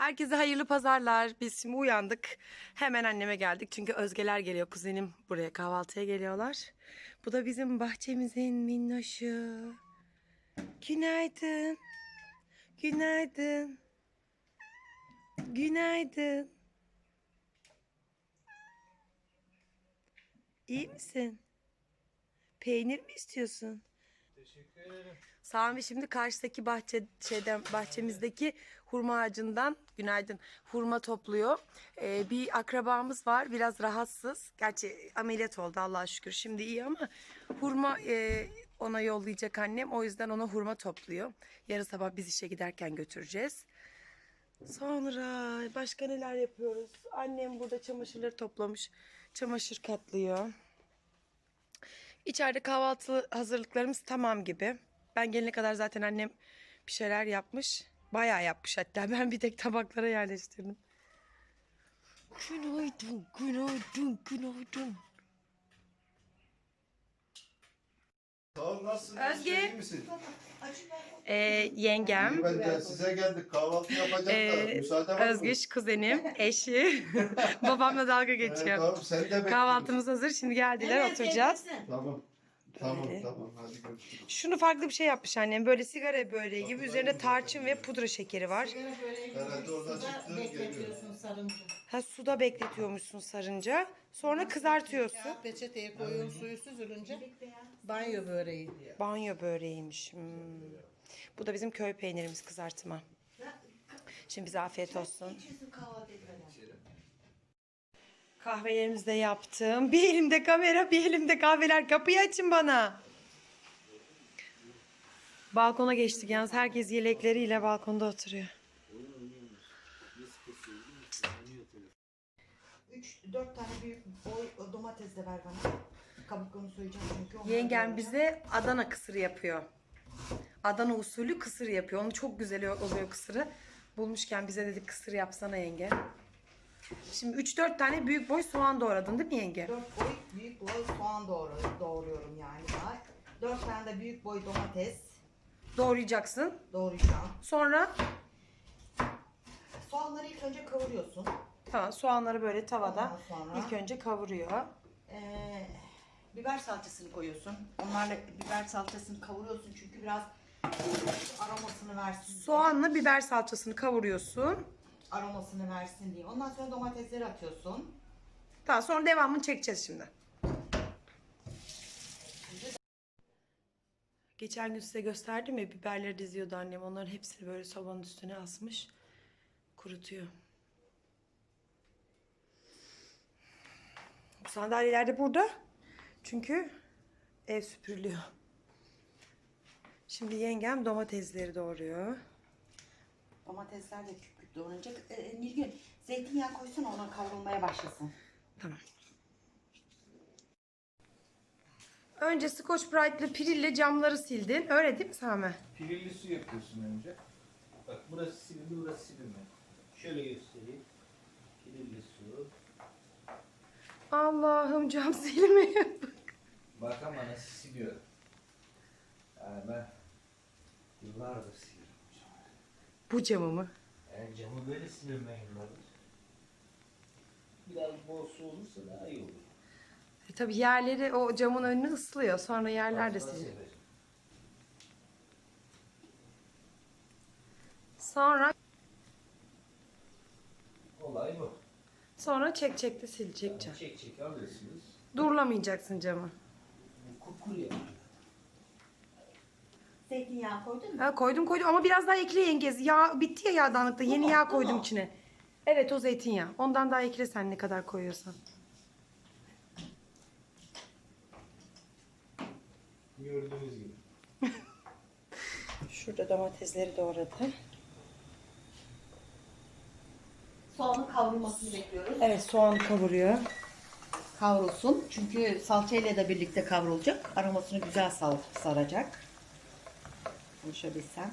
Herkese hayırlı pazarlar. Biz şimdi uyandık. Hemen anneme geldik. Çünkü Özgeler geliyor. Kuzenim buraya kahvaltıya geliyorlar. Bu da bizim bahçemizin minnoşu. Günaydın. Günaydın. Günaydın. İyi misin? Peynir mi istiyorsun? Teşekkür ederim. Sami şimdi karşıdaki bahçe şeyden bahçemizdeki hurma ağacından günaydın hurma topluyor. Ee, bir akrabamız var biraz rahatsız. Gerçi ameliyat oldu Allah'a şükür şimdi iyi ama hurma e, ona yollayacak annem. O yüzden ona hurma topluyor. Yarın sabah biz işe giderken götüreceğiz. Sonra başka neler yapıyoruz? Annem burada çamaşırları toplamış. Çamaşır katlıyor. İçeride kahvaltı hazırlıklarımız tamam gibi. Ben gelene kadar zaten annem bir şeyler yapmış. Bayağı yapmış hatta. Ben bir tek tabaklara yerleştirdim. Günaydın, günaydın, günaydın. Sağ ol nasılsın? Özge. İyi misin? Ee, yengem, ben de size geldik. Kahvaltı yapacaklar. Ee, Müsaade var mı? Özgüç kuzenim, eşi. Babamla dalga Ee, geçiyor. tamam sen de. Kahvaltımız hazır. Şimdi geldiler oturacağız. Tamam. Tamam Böyle. tamam hadi görüşürüz. Şunu farklı bir şey yapmış annem. Böyle sigara böreği gibi. Üzerine tarçın ve pudra şekeri var. Sigara böreği gibi Herhalde orada suda bekletiyorsun sarınca. Ha suda bekletiyormuşsun sarınca. Sonra kızartıyorsun. Ya, peçeteye koyuyorsun suyu süzülünce banyo böreği. Banyo böreğiymiş. Hmm. Bu da bizim köy peynirimiz kızartma. Şimdi bize afiyet olsun. Kahvelerimizi de yaptım. Bir elimde kamera, bir elimde kahveler. Kapıyı açın bana. Balkona geçtik yalnız herkes yelekleriyle balkonda oturuyor. 3 4 tane büyük boy domates de ver bana. Kabuklarını soyacağım çünkü. onları Yengem bize Adana kısırı yapıyor. Adana usulü kısır yapıyor. Onun çok güzel oluyor kısırı. Bulmuşken bize dedi kısır yapsana yenge. Şimdi 3-4 tane büyük boy soğan doğradın değil mi yenge? 4 boy büyük boy soğan doğru, doğruyorum yani daha. 4 tane de büyük boy domates Doğrayacaksın. doğrayacağım. Sonra Soğanları ilk önce kavuruyorsun. tamam soğanları böyle tavada Ondan sonra- ilk önce kavuruyor. Ee, biber salçasını koyuyorsun. Onlarla biber salçasını kavuruyorsun çünkü biraz aromasını versin. diye. Soğanla biber salçasını kavuruyorsun. Aromasını versin diye. Ondan sonra domatesleri atıyorsun. Tamam sonra devamını çekeceğiz şimdi. Geçen gün size gösterdim ya biberleri diziyordu annem. Onların hepsini böyle sobanın üstüne asmış. Kurutuyor. Bu sandalyeler de burada. Çünkü ev süpürülüyor. Şimdi yengem domatesleri doğruyor. Domatesler de küp doğranacak. Ee, Nilgün zeytinyağı koysana ona kavrulmaya başlasın. Tamam. Önce Scotch Brite'lı pirille camları sildin. Öyle değil mi Sami? Pirilli su yapıyorsun önce. Bak burası silindi, burası silinmedi. Şöyle göstereyim. Pirilli su. Allah'ım cam silmiyor. Bak ama nasıl siliyor. Yani ben yıllardır siliyorum. Bu camı mı? Yani camı böyle ben yıllardır. Biraz bol su olursa daha iyi olur. E, tabii yerleri o camın önünü ıslıyor. Sonra yerler de siliyor. severim. Sonra Olay bu. sonra çek çek de silecek cam. Çek çek alıyorsunuz. Durlamayacaksın camı. Bu. Zeytinyağı koydun mu? Ha, koydum koydum ama biraz daha ekle yengez. Yağ bitti ya yağdanlıkta. Yeni mu? yağ Bu koydum mu? içine. Evet o zeytinyağı. Ondan daha ekle sen ne kadar koyuyorsan. Gördüğünüz gibi. Şurada domatesleri doğradı. Soğanın kavrulmasını bekliyoruz. Evet soğan kavuruyor. Kavrulsun. Çünkü salçayla da birlikte kavrulacak. Aromasını güzel sal saracak. Konuşabilsem.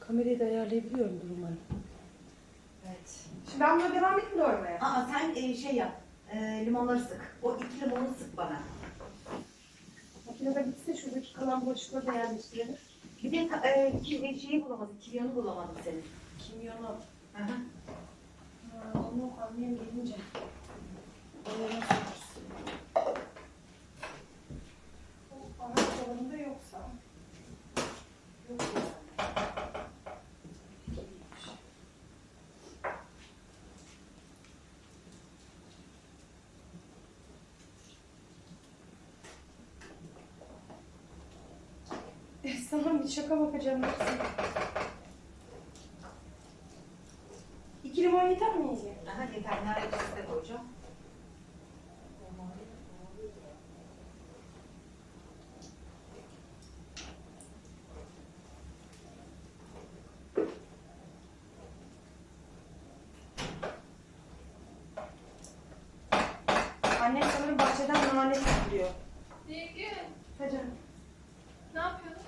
Kamerayı da ayarlayabiliyorum umarım. Evet. Şimdi ben buna devam edeyim doğramaya. Aa sen e, şey yap. E, limonları sık. O iki limonu sık bana. Da bitse şuradaki kalan boşlukları da yerleştirelim. Bir de e, ki- şeyi bulamadım, kilyonu bulamadım senin. Kimyonu. Hı hı. Ha, onu annem gelince. Onu nasıl yaparsın? O araçlarında yoksa. Yok yani. Sana bir şaka bakacağım. İki limon yeter mi? Aha yeter, nerede de koyacağım. Annem sanırım bahçeden nane topluyor. Yenge, Ha canım. ne yapıyorsunuz?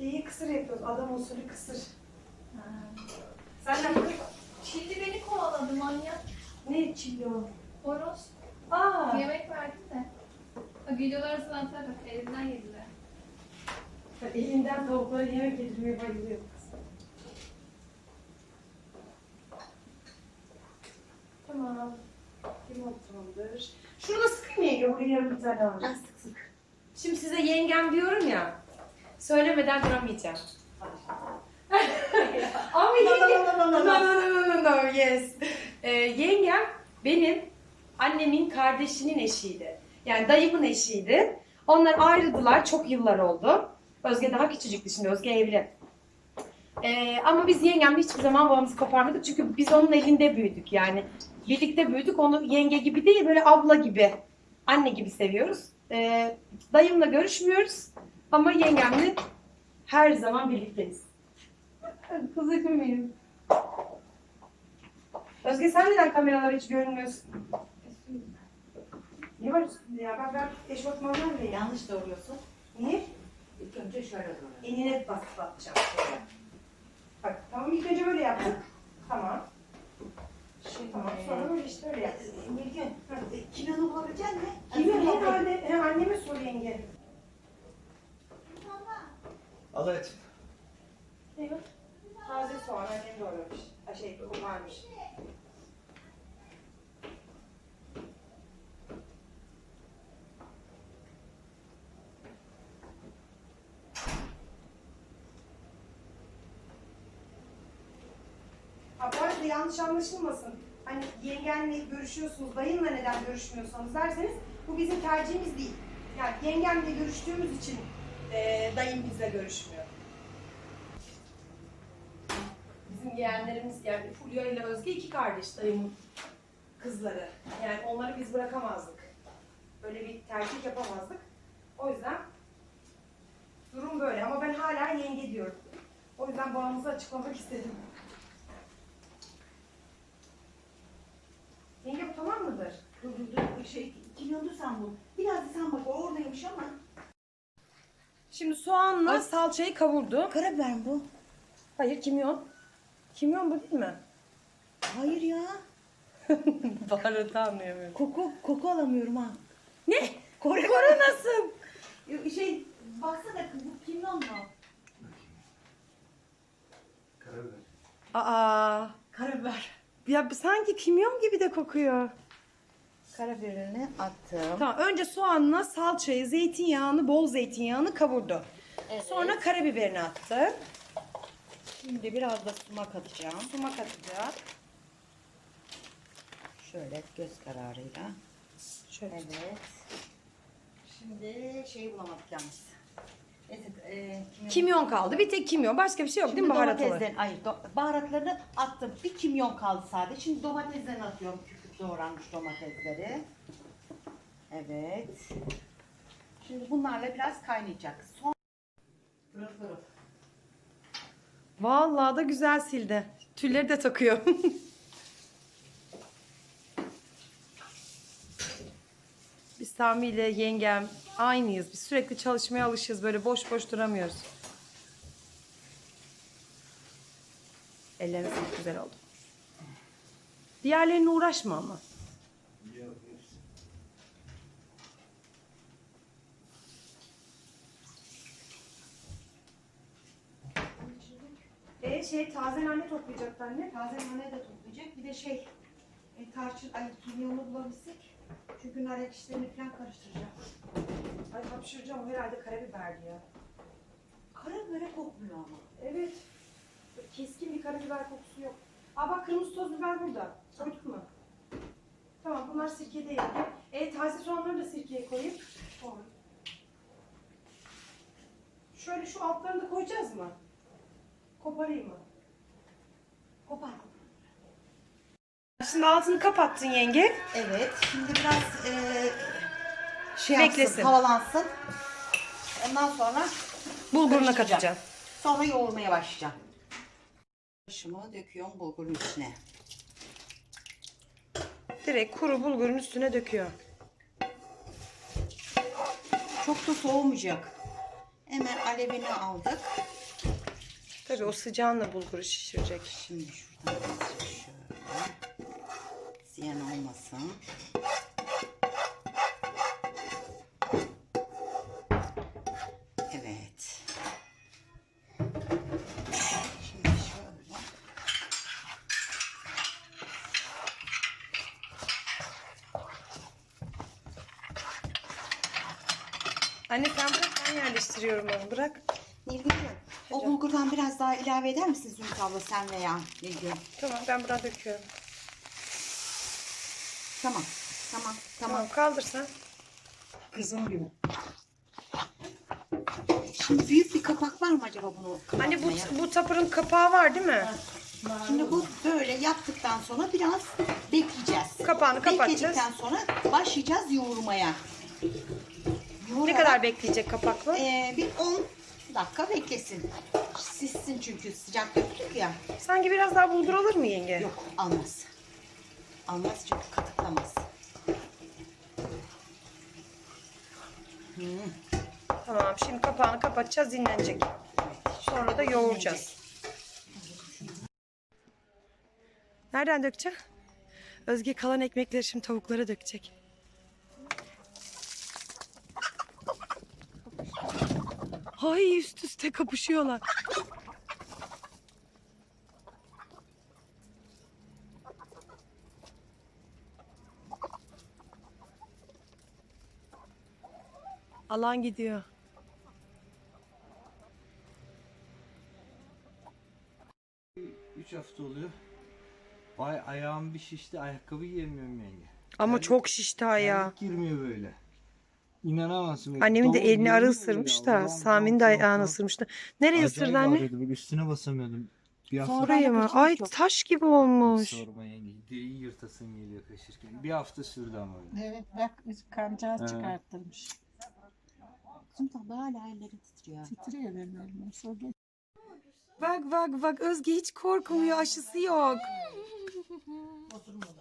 İyi kısır yapıyoruz. Adam usulü kısır. Sen ne yapıyorsun? Şimdi beni kovaladı manyak. Ne çilli o? Horoz. Aa, Yemek verdim de. O videolar arasından atarak elimden yediler. elinden tavuklara yemek yedirmeye bayılıyor. Tamam. Limon tamamdır. Şurada sıkayım yenge. Buraya yarım bir tane var. sık sık. Şimdi size yengem diyorum ya. Söylemeden duramayacağım. Ama yenge... no, no, no, no, no, no, no, yes. Ee, yengem benim annemin kardeşinin eşiydi. Yani dayımın eşiydi. Onlar ayrıldılar. Çok yıllar oldu. Özge daha küçücüktü şimdi. Özge evli. Ee, ama biz yengemle hiçbir zaman babamızı koparmadık. Çünkü biz onun elinde büyüdük. Yani birlikte büyüdük. Onu yenge gibi değil böyle abla gibi, anne gibi seviyoruz. Ee, dayımla görüşmüyoruz. Ama yengemle her zaman birlikteyiz. Kızıcım benim. Özge sen neden kameralara hiç görünmüyorsun? Ne var üstünde ya? Ben, ben eşofmanlar mı ya? Yanlış doğruyorsun. Niye? İlk önce şöyle doğru. Enine bas batacağım. Bak tamam ilk önce böyle yaptık. Tamam. Şimdi, Tamam sonra böyle işte öyle yaptık. Nilgün, e, kilonu bulabilecek misin? Kimin herhalde he, anneme sor yenge. Allah et. Evet. Taze soğan annem doğramış. Ha, şey varmış. Ha bu arada yanlış anlaşılmasın. Hani yengenle görüşüyorsunuz, dayınla neden görüşmüyorsanız derseniz bu bizim tercihimiz değil. Yani yengemle görüştüğümüz için eee dayım bizle görüşmüyor. Bizim yeğenlerimiz yani Fulya ile Özge iki kardeş dayımın kızları. Yani onları biz bırakamazdık. Böyle bir tercih yapamazdık. O yüzden durum böyle ama ben hala yenge diyorum. O yüzden bağımızı açıklamak istedim. Yenge bu tamam mıdır? Dur dur dur, şey, kilyonu sen bul. Biraz da sen bak, o oradaymış ama. Şimdi soğanla salçayı kavurdu. Karabiber mi bu? Hayır kimyon. Kimyon bu değil mi? Hayır ya. Baharatı anlayamıyorum. Koku, koku alamıyorum ha. Ne? Kore Kore nasıl? Şey, baksana bu kimyon mu? Karabiber. Aa, Karabiber. Ya sanki kimyon gibi de kokuyor. Karabiberini attım. Tamam önce soğanla salçayı, zeytinyağını, bol zeytinyağını kavurdu. Sonra karabiberini attı. Şimdi biraz da sumak atacağım. Sumak atacak. Şöyle göz kararıyla. Şöyle. Evet. Şimdi şeyi bulamadık yalnız. E, kimyon. Kimyon kaldı. Bir tek kimyon. Başka bir şey yok değil mi Şimdi baharat olarak? domateslerin, hayır do- baharatlarını attım. Bir kimyon kaldı sadece. Şimdi domateslerini atıyorum. Küçük doğranmış domatesleri. Evet. Şimdi bunlarla biraz kaynayacak. Son Pırıl pırıl. Vallahi da güzel sildi. Tülleri de takıyor. Biz Sami ile yengem aynıyız. Biz sürekli çalışmaya alışığız. Böyle boş boş duramıyoruz. Elleriniz çok güzel oldu. Diğerlerine uğraşma ama. E şey taze nane toplayacak anne. Taze nane de toplayacak. Bir de şey e, tarçın, ay kimyonu bulabilsek. Çünkü nar ekşilerini falan karıştıracağım. Ay hapşıracağım o herhalde karabiberdi ya. Karabibere kokmuyor ama. Evet. Keskin bir karabiber kokusu yok. Aa bak kırmızı toz biber burada. Koyduk mu? Tamam bunlar sirkede yenge. E taze soğanları da sirkeye koyayım. Koy. Şöyle şu altlarını da koyacağız mı? Koparayım mı? Şimdi altını kapattın yenge. Evet. Şimdi biraz e, şey Beklesin. yapsın, havalansın. Ondan sonra Bulguruna Karıştıracağım. katacağım. sonra yoğurmaya başlayacağım. Başımı döküyorum bulgurun içine. Direkt kuru bulgurun üstüne döküyor. Çok da soğumayacak. Hemen alevini aldık. Tabii o sıcağınla bulguru şişirecek. Şimdi şuradan şöyle. Ziyan olmasın. Evet. Şimdi şöyle. Anne sen bırak ben yerleştiriyorum onu bırak. Nilgün'cüğüm, o bulgurdan biraz daha ilave eder misin Zümrüt abla sen veya Nilgün? Tamam ben buradan döküyorum. Tamam, tamam, tamam. Tamam kaldır sen. Kızım gibi. Şimdi büyük bir kapak var mı acaba bunu Anne bu, bu tapırın kapağı var değil mi? Şimdi bu böyle yaptıktan sonra biraz bekleyeceğiz. Kapağını kapatacağız. Bekledikten sonra başlayacağız yoğurmaya. Ne Yoğurarak, kadar bekleyecek kapaklı? eee, bir 10 dakika beklesin. Sissin çünkü sıcak döktük ya. Sanki biraz daha bulgur alır mı yenge? Yok almaz. Almaz çünkü katıklamaz. Tamam şimdi kapağını kapatacağız dinlenecek. Sonra da yoğuracağız. Nereden dökeceğim? Özge kalan ekmekleri şimdi tavuklara dökecek. Hay üst üste kapışıyorlar. Alan gidiyor. Üç hafta oluyor. Vay ayağım bir şişti. Ayakkabı giyemiyorum yenge. Ama Terlik- çok şişti ayağı. girmiyor böyle. İnanamazsın. Annemin de elini arı ısırmış da Sami'nin de ayağını Allah'ım. ısırmıştı. Nereye ısırdı anne? ağrıyordu. Üstüne basamıyordum. Bir hafta Sonra- Burayı mı? Ay çok. taş gibi olmuş. sorma yenge. Deriyi yırtasın geliyor kaşırken. Bir hafta sürdü ama öyle. Evet bak kancağız Ha. çıkarttırmış. Zümrüt abla hala elleri titriyor. Titriyor benim elim. Sonra Bak bak bak Özge hiç korkmuyor aşısı yok. Nane,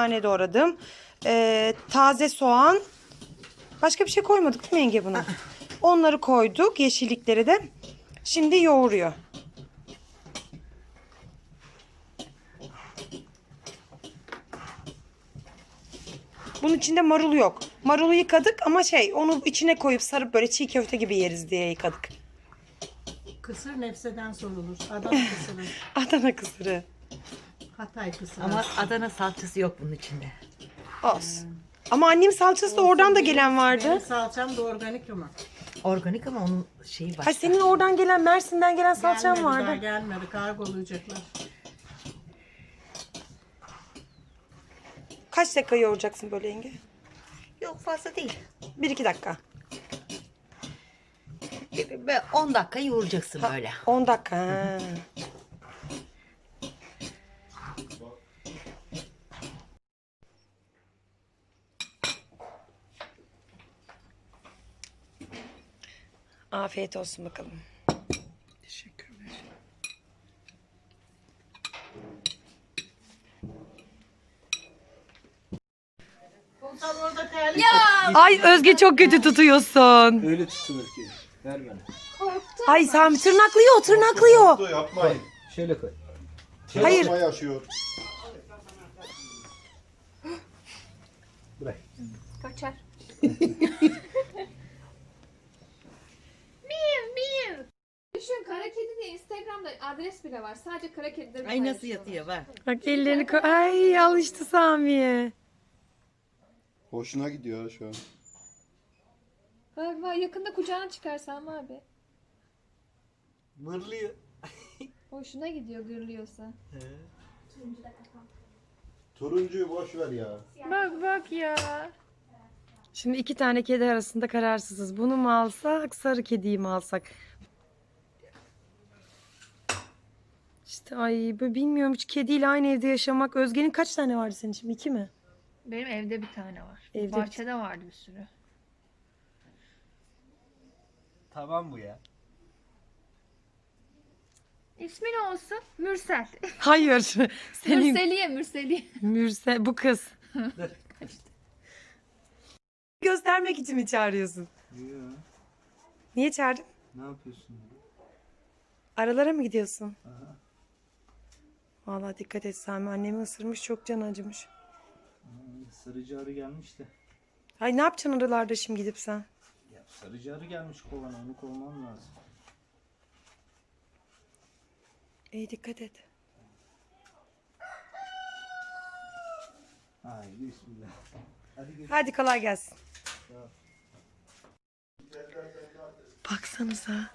nane doğradım. Ee, taze soğan. Başka bir şey koymadık değil mi yenge buna? Onları koyduk. Yeşillikleri de. Şimdi yoğuruyor. Bunun içinde marul yok. Marulu yıkadık ama şey onu içine koyup sarıp böyle çiğ köfte gibi yeriz diye yıkadık. Kısır nefseden sorulur. Adana kısırı, Adana kısırı. Hatay kısırı. Ama Adana salçası yok bunun içinde. Olsun. Ama annem salçası da oradan da gelen vardı. Benim salçam da organik ama. Organik ama onun şeyi başka. Ha senin oradan gelen Mersin'den gelen salçan Gelmedi, Daha vardı. gelmedi. Kargolayacaklar. Kaç dakika yoğuracaksın böyle yenge? Yok fazla değil. Bir iki dakika. Ve 10 dakika yoğuracaksın böyle. 10 dakika. ha. Afiyet olsun bakalım. Teşekkürler. Ay Özge çok kötü tutuyorsun. Öyle tutulur ki. Ver bana. Ay Sami tırnaklıyor tırnaklıyor. Yapmayın. Şöyle koy. Hayır. Yapma yaşıyor. Bırak. Kaçar. Düşün kara kedi diye Instagram'da adres bile var. Sadece kara kedileri Ay nasıl paylaşıyorlar. yatıyor bak. Bak ellerini koy. Ay alıştı Sami'ye. Hoşuna gidiyor şu an. Bak bak yakında kucağına çıkarsan abi. Mırlıyor. Hoşuna gidiyor gırlıyorsa. Turuncuyu boş ver ya. Bak bak ya. Şimdi iki tane kedi arasında kararsızız. Bunu mu alsak, sarı kediyi mi alsak? İşte ay böyle bilmiyorum hiç kediyle aynı evde yaşamak. Özge'nin kaç tane vardı senin şimdi? iki mi? Benim evde bir tane var. Evde bir- Bahçede vardı bir sürü. Tamam bu ya. İsmi ne olsun? Mürsel. Hayır. Senin Mürseliye Mürseliye. Mürse bu kız. Göstermek için mi çağırıyorsun? Ya, Niye çağırdın? ne yapıyorsun? Aralara mı gidiyorsun? Vallahi dikkat et Sami. Annemi ısırmış çok can acımış. Sarıcı arı gelmiş de. Ay ne yapacaksın aralarda şimdi gidip sen? Ya sarıcı arı gelmiş kovana onu kovmam lazım. İyi dikkat et. Haydi bismillah. Hadi gel. Hadi kolay gelsin. Baksanıza.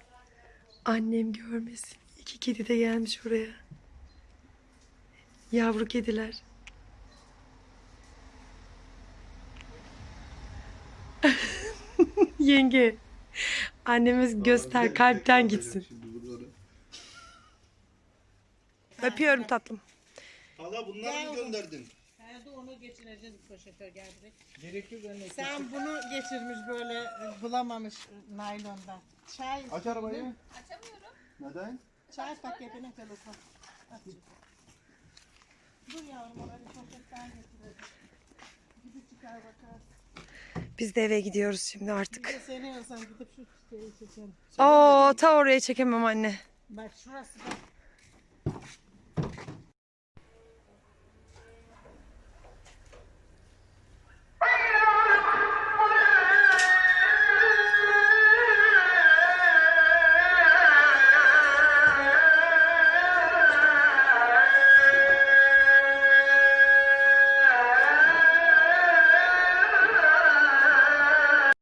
Annem görmesin. İki kedi de gelmiş oraya. Yavru kediler. Yenge. Annemiz göster kalpten gitsin. Öpüyorum tatlım. Hala bunları mı gönderdin? Hadi onu geçireceğiz poşete geldik. Gerek yok anne. Sen bunu geçirmiş böyle bulamamış naylonda. Çay. Aç arabayı. Açamıyorum. Neden? Çay paketine telefon. Aç. Dur yavrum orayı poşetten getirelim. Gidip çıkar bakar. Biz de eve gidiyoruz şimdi artık. Bir de seni olsan gidip şu şeyi çekelim. Oo ta oraya çekemem anne. Bak şurası bak